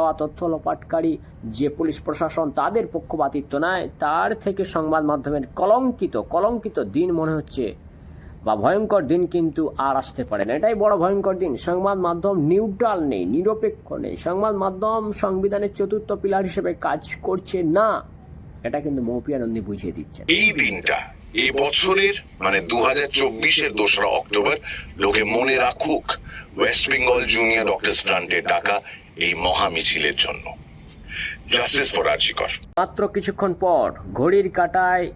তথ্য লোপাটকারী যে পুলিশ প্রশাসন তাদের পক্ষপাতিত্ব নেয়, তার থেকে সংবাদ মাধ্যমের কলঙ্কিত কলঙ্কিত দিন মনে হচ্ছে। বা ভয়ঙ্কর দিন কিন্তু আর আসতে পারে না। এটাই বড় ভয়ঙ্কর দিন। সংবাদ মাধ্যম নিউট্রাল নেই, নিরপেক্ষ নেই। সংবাদ মাধ্যম সংবিধানের চতুর্থ পিলার হিসেবে কাজ করছে না। এটা কিন্তু মৌপিয়া নন্দী বুঝিয়ে দিচ্ছেন। এই দিনটা, এ বছরের মানে দু হাজার চব্বিশের দোসরা অক্টোবর, লোকে মনে রাখুক, ওয়েস্ট বেঙ্গল জুনিয়র ডক্টর্স ফ্রন্টের ডাকা এই মহা মিছিলের জন্য। জাস্টিস ফর আর্জিকর মাত্র কিছুক্ষণ পর ঘড়ির কাটায়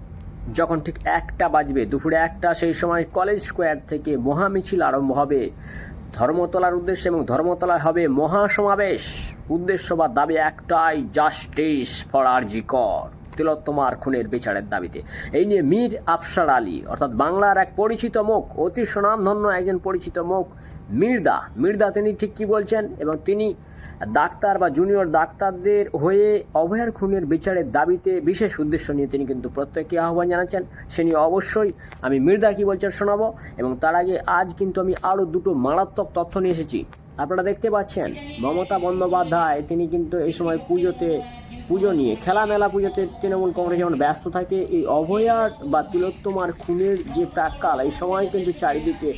যখন ঠিক একটা বাজবে, দুপুরে একটা, সেই সময় কলেজ স্কোয়ার থেকে মহামিছিল আরম্ভ হবে। ধর্মতলার উদ্দেশ্যে এবং ধর্মতলায় হবে মহাসমাবেশ। উদ্দেশ্য বা দাবি একটাই জাস্টিস ফর আরজি কর তিলোত্তমার খুনের বিচারের দাবিতে। এই নিয়ে মীর আফসার আলী, অর্থাৎ বাংলার এক পরিচিত মুখ, অতি সুনামধন্য একজন পরিচিত মুখ, মির্দা। মির্দা তিনি ঠিক কি বলছেন? এবং তিনি ডাক্তার বা জুনিয়র ডাক্তারদের হয়ে অভয়ার খুনের বিচারের দাবিতে বিশেষ উদ্দেশ্য নিয়ে তিনি কিন্তু প্রত্যেককে আহ্বান জানাচ্ছেন। সে নিয়ে অবশ্যই আমি মির্দা কি বলছেন শোনাবো এবং তার আগে আজ কিন্তু আমি আরও দুটো মারাত্মক তথ্য নিয়ে এসেছি। আপনারা দেখতে পাচ্ছেন, মমতা বন্দ্যোপাধ্যায় তিনি কিন্তু এই সময় পুজোতে, পুজো নিয়ে, খেলামেলা পুজোতে তৃণমূল কংগ্রেস যেমন ব্যস্ত থাকে, এই অভয়ার বা তিলোত্তমার খুনের যে প্রাককাল, এই সময় কিন্তু চারিদিকে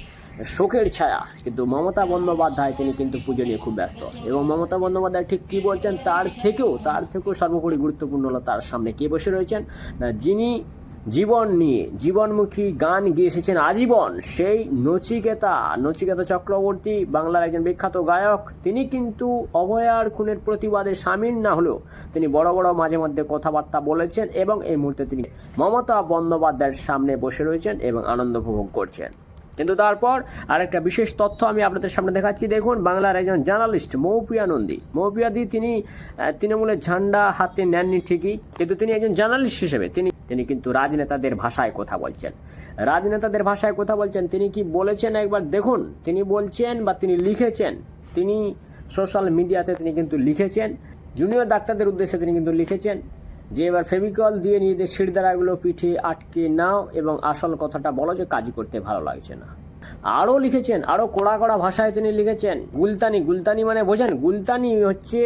শোকের ছায়া। কিন্তু মমতা বন্দ্যোপাধ্যায় তিনি কিন্তু পুজো নিয়ে খুব ব্যস্ত। এবং মমতা বন্দ্যোপাধ্যায় ঠিক কী বলছেন তার থেকেও তার থেকেও সর্বোপরি গুরুত্বপূর্ণ হলো তার সামনে কে বসে রয়েছেন? না, যিনি জীবন নিয়ে, জীবনমুখী গান গেয়ে এসেছেন আজীবন, সেই নচিকেতা নচিকেতা চক্রবর্তী, বাংলার একজন বিখ্যাত গায়ক। তিনি কিন্তু অভয়ার খুনের প্রতিবাদে সামিল না হলেও তিনি বড় বড় মাঝে মধ্যে কথাবার্তা বলেছেন এবং এই মুহূর্তে তিনি মমতা বন্দ্যোপাধ্যায়ের সামনে বসে রয়েছেন এবং আনন্দ উপভোগ করছেন। কিন্তু তারপর আরেকটা বিশেষ তথ্য আমি আপনাদের সামনে দেখাচ্ছি। দেখুন, বাংলার একজন জার্নালিস্ট মৌপিয়া নন্দী। মৌপিয়াদি তিনি তৃণমূলের ঝান্ডা হাতে নেননি ঠিকই, কিন্তু তিনি একজন জার্নালিস্ট হিসেবে তিনি তিনি কিন্তু রাজনেতাদের ভাষায় কথা বলছেন। রাজনেতাদের ভাষায় কথা বলছেন, তিনি কি বলেছেন একবার দেখুন, তিনি বলছেন বা তিনি লিখেছেন, তিনি সোশ্যাল মিডিয়াতে তিনি কিন্তু লিখেছেন, জুনিয়র ডাক্তারদের উদ্দেশ্যে তিনি কিন্তু লিখেছেন। যে এবার ফেভিকল দিয়ে নিজেদের শিরদারাগুলো পিঠে আটকে নাও এবং আসল কথাটা বলো যে কাজ করতে ভালো লাগছে না। আরও লিখেছেন, আরও কড়া কড়া ভাষায় তিনি লিখেছেন, গুলতানি গুলতানি মানে বোঝেন, গুলতানি হচ্ছে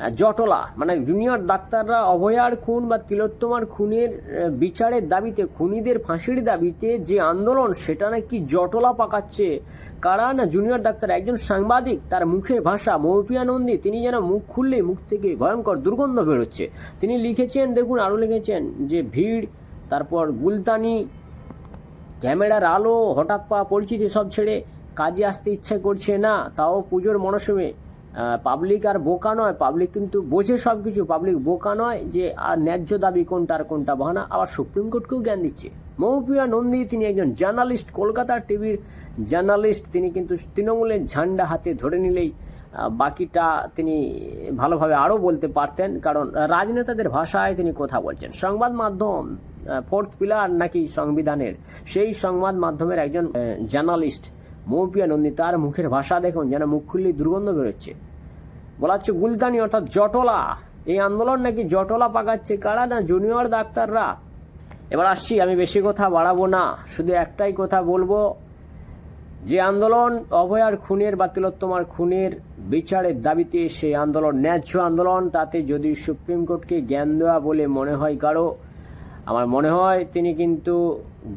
জটলা মানে জুনিয়র ডাক্তাররা অভয়ার খুন বা তিলোত্তমার খুনের বিচারের দাবিতে, খুনিদের ফাঁসির দাবিতে যে আন্দোলন, সেটা নাকি জটলা পাকাচ্ছে। কারা না জুনিয়র ডাক্তার? একজন সাংবাদিক, তার মুখের ভাষা, মৌপিয়া নন্দী, তিনি যেন মুখ খুললে মুখ থেকে ভয়ঙ্কর দুর্গন্ধ বেরোচ্ছে। তিনি লিখেছেন, দেখুন, আরও লিখেছেন যে ভিড়, তারপর গুলতানি, ক্যামেরার আলো, হঠাৎ পাওয়া পরিচিতি সব ছেড়ে কাজে আসতে ইচ্ছে করছে না, তাও পুজোর মরশুমে। পাবলিক আর বোকা নয় পাবলিক কিন্তু বোঝে সব কিছু পাবলিক বোকা নয় যে আর ন্যায্য দাবি কোনটা আর কোনটা বাহানা, আবার সুপ্রিম কোর্টকেও জ্ঞান দিচ্ছে। মৌপিয়া নন্দী, তিনি একজন জার্নালিস্ট কলকাতার টিভির জার্নালিস্ট তিনি কিন্তু তৃণমূলের ঝান্ডা হাতে ধরে নিলেই বাকিটা তিনি ভালোভাবে আরও বলতে পারতেন, কারণ রাজনেতাদের ভাষায় তিনি কথা বলছেন। সংবাদ মাধ্যম ফোর্থ পিলার নাকি সংবিধানের, সেই সংবাদ মাধ্যমের একজন জার্নালিস্ট মৌপিয়া নন্দী তার মুখের ভাষা দেখুন, যেন মুখ খুললেই দুর্গন্ধ বেরোচ্ছে। বলা হচ্ছে গুলতানি অর্থাৎ জটলা। এই আন্দোলন নাকি জটলা পাকাচ্ছে কারা না জুনিয়র ডাক্তাররা? এবার আসছি, আমি বেশি কথা বাড়াবো না, শুধু একটাই কথা বলব। যে আন্দোলন অভয়ার খুনের বা তিলোত্তমার খুনের বিচারের দাবিতে সেই আন্দোলন, ন্যায্য আন্দোলন, তাতে যদি সুপ্রিম কোর্টকে জ্ঞান দেওয়া বলে মনে হয় কারও, আমার মনে হয় তিনি কিন্তু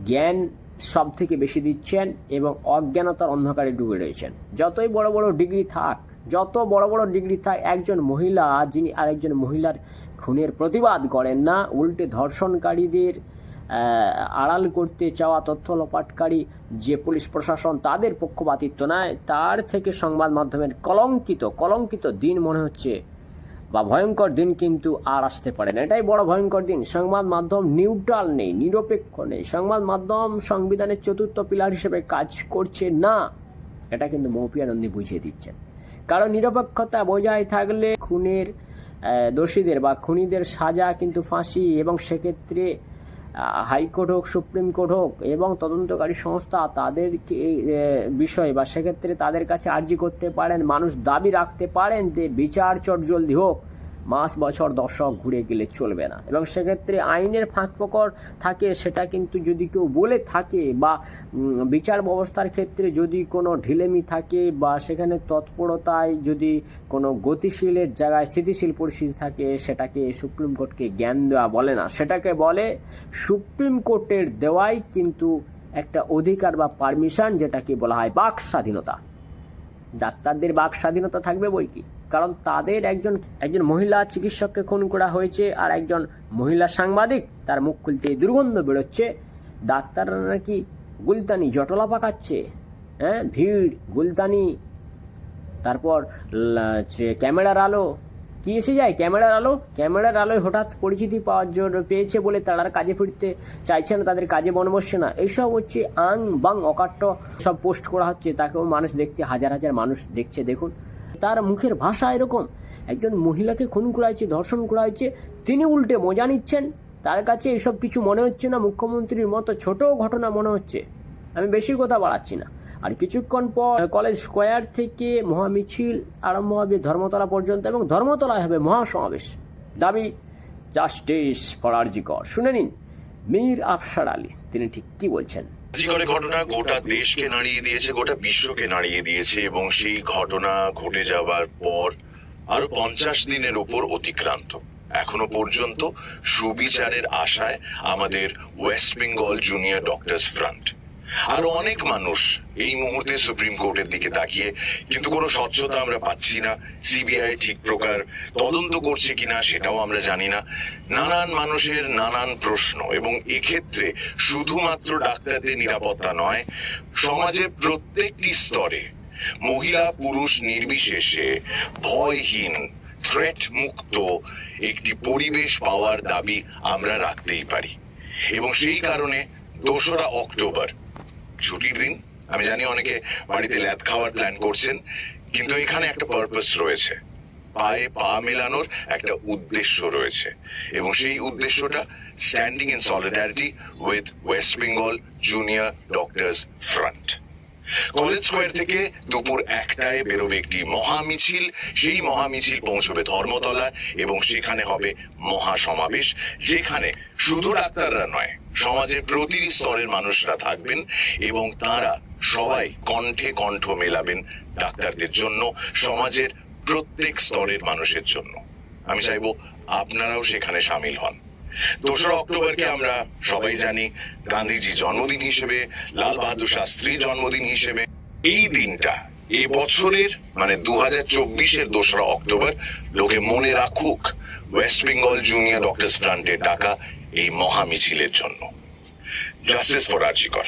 জ্ঞান সব থেকে বেশি দিচ্ছেন এবং অজ্ঞানতার অন্ধকারে ডুবে রয়েছেন। যতই বড় বড় ডিগ্রি থাক, যত বড় বড় ডিগ্রি থাক, একজন মহিলা যিনি আরেকজন মহিলার খুনের প্রতিবাদ করেন না, উল্টে ধর্ষণকারীদের আড়াল করতে চাওয়া, তথ্য লোপাটকারী, যে পুলিশ প্রশাসন তাদের পক্ষপাতিত্ব নেয়, তার থেকে সংবাদ মাধ্যমের কলঙ্কিত কলঙ্কিত দিন মনে হচ্ছে। বা ভয়ঙ্কর দিন কিন্তু আর আসতে পারে না। এটাই বড় ভয়ঙ্কর দিন। সংবাদ মাধ্যম নিউট্রাল নেই, নিরপেক্ষ নেই। সংবাদ মাধ্যম সংবিধানের চতুর্থ পিলার হিসেবে কাজ করছে না। এটা কিন্তু মৌপিয়া নন্দী বুঝিয়ে দিচ্ছেন। কারণ নিরপেক্ষতা বজায় থাকলে খুনের দোষীদের বা খুনিদের সাজা কিন্তু ফাঁসি এবং সেক্ষেত্রে হাইকোর্ট হোক, সুপ্রিম কোর্ট হোক এবং তদন্তকারী সংস্থা তাদেরকে বিষয় বা সেক্ষেত্রে তাদের কাছে আর্জি করতে পারেন, মানুষ দাবি রাখতে পারেন যে বিচার চট জলদি হোক। মাস, বছর, দশক ঘুরে গেলে চলবে না। এবং সেক্ষেত্রে আইনের ফাঁক ফোকর থাকে, সেটা কিন্তু যদি কেউ বলে থাকে বা বিচার ব্যবস্থার ক্ষেত্রে যদি কোনো ঢিলেমি থাকে বা সেখানে তৎপরতায় যদি কোনো গতিশীলের জায়গায় স্থিতিশীল পরিস্থিতি থাকে, সেটাকে সুপ্রিম কোর্টকে জ্ঞান দেওয়া বলে না। সেটাকে বলে সুপ্রিম কোর্টের দেওয়াই কিন্তু একটা অধিকার বা পারমিশন, যেটাকে বলা হয় বাক স্বাধীনতা ডাক্তারদের বাক স্বাধীনতা থাকবে বই কি? কারণ তাদের একজন একজন মহিলা চিকিৎসককে খুন করা হয়েছে আর একজন মহিলা সাংবাদিক তার মুখ খুলতে দুর্গন্ধ বেরোচ্ছে। ডাক্তাররা নাকি গুলতানি জটলা পাকাচ্ছে? হ্যাঁ ভিড়, গুলতানি। তারপর যে ক্যামেরার আলো। কি এসে যায়? ক্যামেরার আলো? ক্যামেরার আলোয় হঠাৎ পরিচিতি পাওয়ার জন্য পেয়েছে বলে তারা কাজে ফিরতে চাইছে না, তাদের কাজে মন বসছে না। এইসব হচ্ছে আং বাং অকাট্য সব পোস্ট করা হচ্ছে। তাকেও মানুষ দেখতে, হাজার হাজার মানুষ দেখছে। দেখুন তার মুখের ভাষা এরকম। একজন মহিলাকে খুন করা হয়েছে ধর্ষণ করা হয়েছে তিনি উল্টে মজা নিচ্ছেন। তার কাছে এসব কিছু মনে হচ্ছে না, মুখ্যমন্ত্রীর মতো ছোট ঘটনা মনে হচ্ছে। আমি বেশি কথা বাড়াচ্ছি না। আর কিছুক্ষণ পর কলেজ স্কোয়ার থেকে মহামিছিল আরম্ভ হবে ধর্মতলা পর্যন্ত এবং ধর্মতলায় হবে মহাসমাবেশ। দাবি, জাস্টিস ফর আরজিকর শুনে নিন, মীর আফসার আলী, তিনি ঠিক কি বলছেন? জীবনের ঘটনা গোটা দেশকে নাড়িয়ে দিয়েছে, গোটা বিশ্বকে নাড়িয়ে দিয়েছে এবং সেই ঘটনা ঘটে যাওয়ার পর আরও পঞ্চাশ দিনের ওপর অতিক্রান্ত। এখনও পর্যন্ত সুবিচারের আশায় আমাদের West Bengal junior doctors front. আরও অনেক মানুষ এই মুহূর্তে সুপ্রিম কোর্টের দিকে তাকিয়ে, কিন্তু কোনো স্বচ্ছতা আমরা পাচ্ছি না, সিবিআই ঠিক প্রকার তদন্ত করছে কিনা সেটাও আমরা জানি না। নানান মানুষের নানান প্রশ্ন, এবং এক্ষেত্রে শুধুমাত্র ডাক্তারদের নিরাপত্তা নয় সমাজের প্রত্যেকটি স্তরে মহিলা পুরুষ নির্বিশেষে ভয়হীন থ্রেট মুক্ত একটি পরিবেশ পাওয়ার দাবি আমরা রাখতেই পারি। এবং সেই কারণে দোসরা অক্টোবর ছুটির দিন, আমি জানি অনেকে বাড়িতে ল্যাদ খাওয়ার প্ল্যান করছেন, কিন্তু এখানে একটা পারপাস রয়েছে। পায়ে পা মেলানোর একটা উদ্দেশ্য রয়েছে। এবং সেই উদ্দেশ্যটা standing in solidarity with West Bengal junior doctors front college square থেকে দুপুর একটায় বেরোবে একটি মহামিছিল। সেই মহামিছিল পৌঁছবে ধর্মতলা এবং সেখানে হবে মহা সমাবেশ যেখানে শুধু ডাক্তাররা নয়, সমাজের প্রতিটি স্তরের মানুষরা থাকবেন এবং তারা সবাই কণ্ঠে কণ্ঠ মেলাবেন ডাক্তারদের জন্য, সমাজের প্রত্যেক স্তরের মানুষের জন্য। আমি চাইব আপনারাও সেখানে সামিল হন। দোসরা অক্টোবরকে আমরা সবাই জানি গান্ধীজি জন্মদিন হিসেবে, লাল বাহাদুর শাস্ত্রী জন্মদিন হিসেবে। এই দিনটা, এ বছরের মানে দু হাজার চব্বিশের দোসরা অক্টোবর, লোকে মনে রাখুক ওয়েস্ট বেঙ্গল জুনিয়র ডক্টর ফ্রান্টের ডাকা এই মহা মিছিলের জন্য। Justice for RG Kar